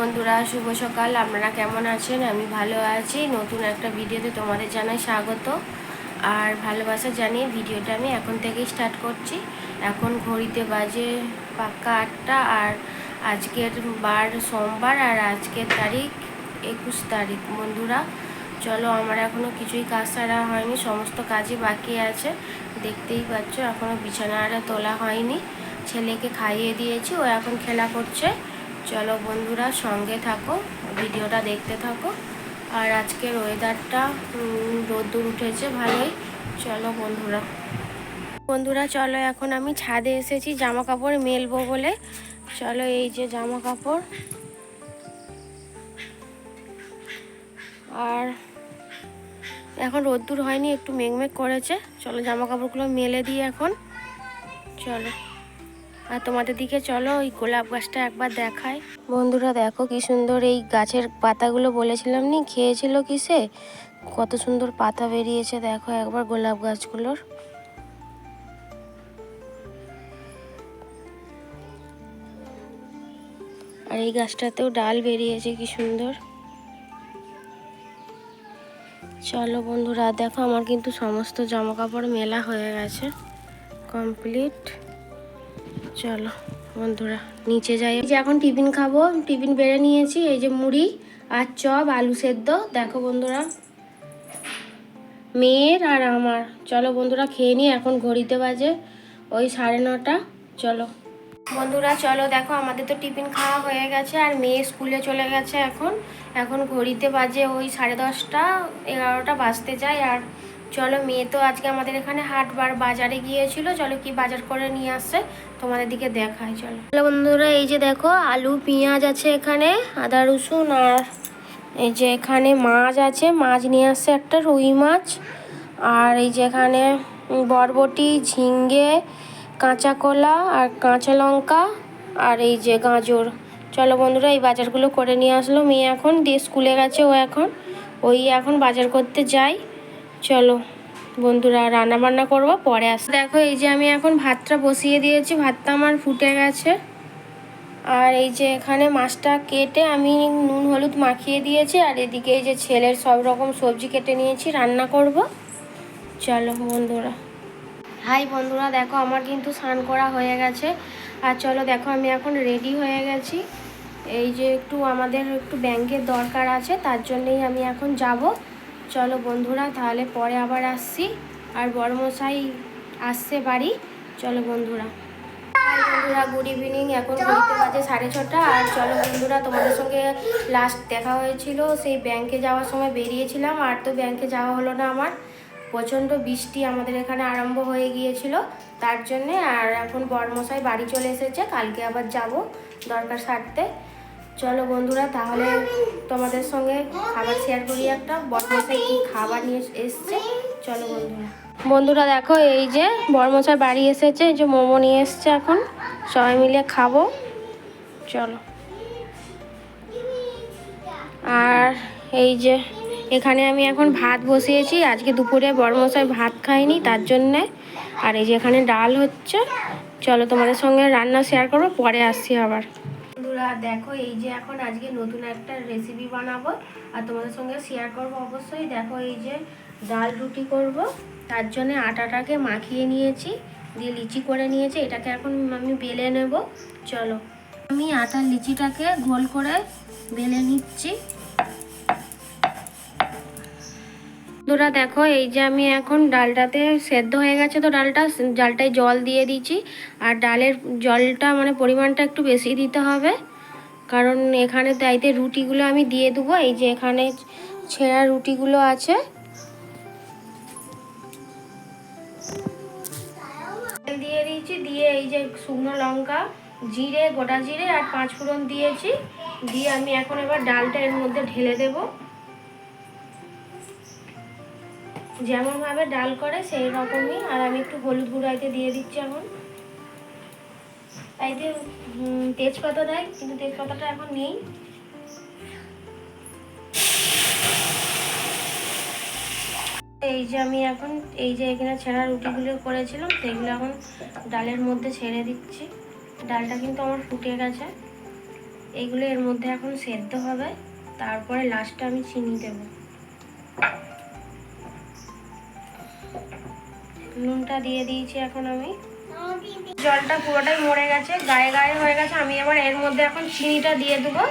বন্ধুরা, শুভ সকাল। আপনারা কেমন আছেন? আমি ভালো আছি। নতুন একটা ভিডিওতে তোমাদের জানাই স্বাগত। আর ভালোবাসা জানিয়ে ভিডিওটা আমি এখন থেকেই স্টার্ট করছি। এখন ঘড়িতে বাজে পাক্কা আটটা আর আজকের বার সোমবার আর আজকের তারিখ একুশ তারিখ। বন্ধুরা, চলো আমার এখনও কিছুই কাজ সারা হয়নি, সমস্ত কাজই বাকি আছে। দেখতেই পাচ্ছ এখনও বিছানাটা তোলা হয়নি। ছেলেকে খাইয়ে দিয়েছি, ও এখন খেলা করছে। চলো বন্ধুরা, সঙ্গে থাকো, ভিডিওটা দেখতে থাকো। আর আজকের ওয়েদারটা রোদ্দুর উঠেছে, ভালোই। চলো বন্ধুরা। বন্ধুরা, চলো এখন আমি ছাদে এসেছি জামা কাপড় মেলবো বলে। চলো এই যে জামা কাপড় আর এখন রোদ্দুর হয়নি, একটু মেঘমেঘ করেছে। চলো জামা কাপড়গুলো মেলে দিই এখন। চলো। আর তোমাদের দিকে চলো, ওই গোলাপ গাছটা একবার দেখায় বন্ধুরা, দেখো কি সুন্দর এই গাছের পাতাগুলো বলেছিলাম নি, খেয়েছিল কিসে? কত সুন্দর পাতা বেরিয়েছে, দেখো একবার গোলাপ গাছগুলোর। আর এই গাছটাতেও ডাল বেরিয়েছে, কি সুন্দর। চলো বন্ধুরা, দেখো আমার কিন্তু সমস্ত জামা কাপড় মেলা হয়ে গেছে, কমপ্লিট। চলো, বন্ধুরা, নিচে যাই। যে এখন টিফিন খাব, টিফিন বেড়ে নিয়েছি, এই যে মুড়ি আর চপ, আলু সেদ্ধ। দেখো বন্ধুরা, মেয়ের আর আমার। চলো বন্ধুরা, খেয়ে নিই, এখন ঘড়িতে বাজে ওই সাড়ে নটা। চলো। বন্ধুরা, চলো, দেখো, আমাদের তো টিফিন খাওয়া হয়ে গেছে, আর মেয়ে স্কুলে চলে গেছে এখন। এখন ঘড়িতে বাজে ওই সাড়ে দশটা, এগারোটা বাজতে যায়, আর চলো মেয়ে তো আজকে আমাদের এখানে হাটবার বাজারে গিয়েছিল, চলো কি বাজার করে নিয়ে আসছে, তোমাদের দিকে দেখায় চলো। চলো বন্ধুরা, এই যে দেখো, আলু, পেঁয়াজ আছে এখানে, আদা, রসুন আর এই যে এখানে মাছ আছে, মাছ নিয়ে আসছে একটা রুই মাছ। আর এই যে এখানে বরবটি, ঝিঙ্গে, কাঁচা কলা আর কাঁচা লঙ্কা আর এই যে গাজর। চলো বন্ধুরা, এই বাজারগুলো করে নিয়ে আসলো মেয়ে এখন, দিয়ে স্কুলে গেছে ও এখন। ওই এখন বাজার করতে যাই চলো, বন্ধুরা রান্না বান্না করব, পরে আস দেখো, এই যে আমি এখন ভাতটা বসিয়ে দিয়েছি, ভাতটা আমার ফুটে গেছে। আর এই যে এখানে মাছটা কেটে আমি নুন, হলুদ মাখিয়ে দিয়েছি, আর এদিকে এই যে ছেলের সব রকম সবজি কেটে নিয়েছি, রান্না করব। চলো, বন্ধুরা। হাই, বন্ধুরা, দেখো, আমার কিন্তু স্নান করা হয়ে গেছে। আর চলো, দেখো, আমি এখন রেডি হয়ে গেছি। এই যে একটু আমাদের একটু ব্যাংকের দরকার আছে, তার জন্যই আমি এখন যাব। চলো বন্ধুরা, তাহলে পরে আবার আসছি। আর বড়মশাই আসছে বাড়ি। চলো বন্ধুরা। বন্ধুরা গুড ইভিনিং এখন ঘড়িতে বাজে সাড়ে ছটা। আর চলো বন্ধুরা, তোমাদের সঙ্গে লাস্ট দেখা হয়েছিল। সেই ব্যাংকে যাওয়ার সময় বেরিয়েছিলাম। আর তো ব্যাংকে যাওয়া হলো না আমার। প্রচণ্ড বৃষ্টি আমাদের এখানে আরম্ভ হয়ে গিয়েছিল তার জন্যে। আর এখন বরমশাই বাড়ি চলে এসেছে। কালকে আবার যাব দরকার সারতে। চলো বন্ধুরা, তাহলে তোমাদের সঙ্গে খাবার শেয়ার করি একটা। বরমশাই কি খাবার নিয়ে এসছে? চলো বন্ধুরা। বন্ধুরা, দেখো, এই যে বরমশাই বাড়ি এসেছে, এই যে মোমো নিয়ে এসছে এখন। সবাই মিলে খাব। চলো। আর এই যে এখানে আমি এখন ভাত বসিয়েছি। আজকে দুপুরে বড়মশাই ভাত খাইনি তার জন্যে। আর এই যে এখানে ডাল হচ্ছে। চলো তোমাদের সঙ্গে রান্না শেয়ার করব, পরে আসছি আবার। বন্ধুরা, দেখো এই যে এখন আজকে নতুন একটা রেসিপি বানাবো আর তোমাদের সঙ্গে শেয়ার করব অবশ্যই। দেখো এই যে ডাল রুটি করব, তার জন্য আটাটাকে মাখিয়ে নিয়েছি, দিয়ে লিচি করে নিয়েছি, এটাকে এখন আমি বেলে নেব। চলো, আমি আটার লিচিটাকে গোল করে বেলে নিচ্ছি। বন্ধুরা দেখো, এই যে আমি এখন ডালটাতে সেদ্ধ হয়ে গেছে তো ডালটা, ডালটায় জল দিয়ে দিচ্ছি। আর ডালের জলটা মানে পরিমাণটা একটু বেশি দিতে হবে। কারণ এখানে তাইতে রুটিগুলো আমি দিয়ে দেবো। এই যে এখানে ছেঁড়া রুটিগুলো আছে। দিয়ে দিয়েছি, দিয়ে এই যে শুকনো লঙ্কা, জিরে, গোটা জিরে আর পাঁচ ফোড়ন দিয়েছি। দিয়ে আমি এখন এবার ডালটা এর মধ্যে ঢেলে দেবো। যেমনভাবে ডাল করে সেই রকমই আর আমি একটু হলুদ গুঁড়াইতে দিয়ে দিচ্ছি এখন। তাইতে তেজপাতা দেয়, কিন্তু তেজপাতাটা এখন নেই। এই যে আমি এখন, এই যে এখানে ছেঁড়া রুটিগুলো করেছিলাম, সেগুলো এখন ডালের মধ্যে ছেড়ে দিচ্ছি। ডালটা কিন্তু আমার ফুটে গেছে। এইগুলো এর মধ্যে এখন সেদ্ধ হবে। তারপরে লাস্টে আমি চিনি দেব। নুনটা দিয়ে দিয়েছি এখন আমি। জলটা পুরোটাই মরে গেছে, গায়ে গায়ে হয়ে গেছে। আমি এবার এর মধ্যে এখন চিনিটা দিয়ে দেবো।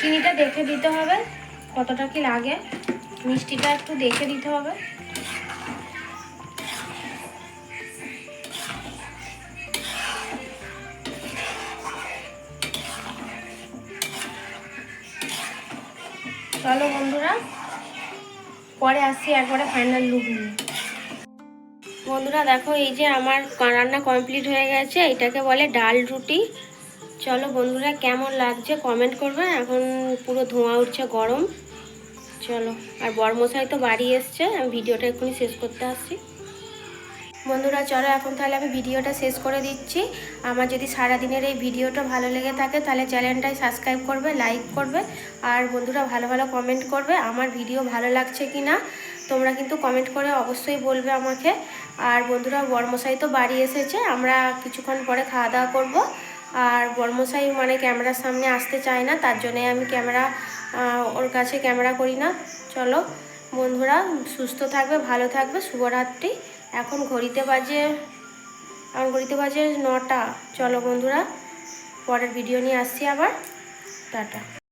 চিনিটা দেখে দিতে হবে, কতটা কি লাগে। মিষ্টিটা একটু দেখে দিতে হবে। চলো বন্ধুরা, পরে আসছি একবারে ফাইনাল লুক নিয়ে। বন্ধুরা, দেখো এই যে আমার রান্না কমপ্লিট হয়ে গেছে, এটাকে বলে ডাল রুটি। চলো বন্ধুরা, কেমন লাগছে কমেন্ট করবে, এখন পুরো ধোঁয়া উঠছে গরম। চলো, আর বরমশাই তো বাড়ি এসছে, আমি ভিডিওটা এক্ষুনি শেষ করতে আসছি। বন্ধুরা, চলো এখন তাহলে আমি ভিডিওটা শেষ করে দিচ্ছি। আমার যদি সারাদিনের এই ভিডিওটা ভালো লেগে থাকে, তাহলে চ্যানেলটাই সাবস্ক্রাইব করবে, লাইক করবে, আর বন্ধুরা ভালো ভালো কমেন্ট করবে, আমার ভিডিও ভালো লাগছে কি না তোমরা কিন্তু কমেন্ট করে অবশ্যই বলবে আমাকে। আর বন্ধুরা, বর্মশাই তো বাড়ি এসেছে, আমরা কিছুক্ষণ পরে খাওয়া দাওয়া করব। আর বর্মশাই মানে ক্যামেরার সামনে আসতে চায় না, তার জন্যে আমি ক্যামেরা ওর কাছে ক্যামেরা করি না। চলো বন্ধুরা, সুস্থ থাকবে, ভালো থাকবে, শুভরাত্রি। এখন ঘড়িতে বাজে, এখন ঘড়িতে বাজে নটা। চলো বন্ধুরা, পরের ভিডিও নিয়ে আসছি আবার। টাটা।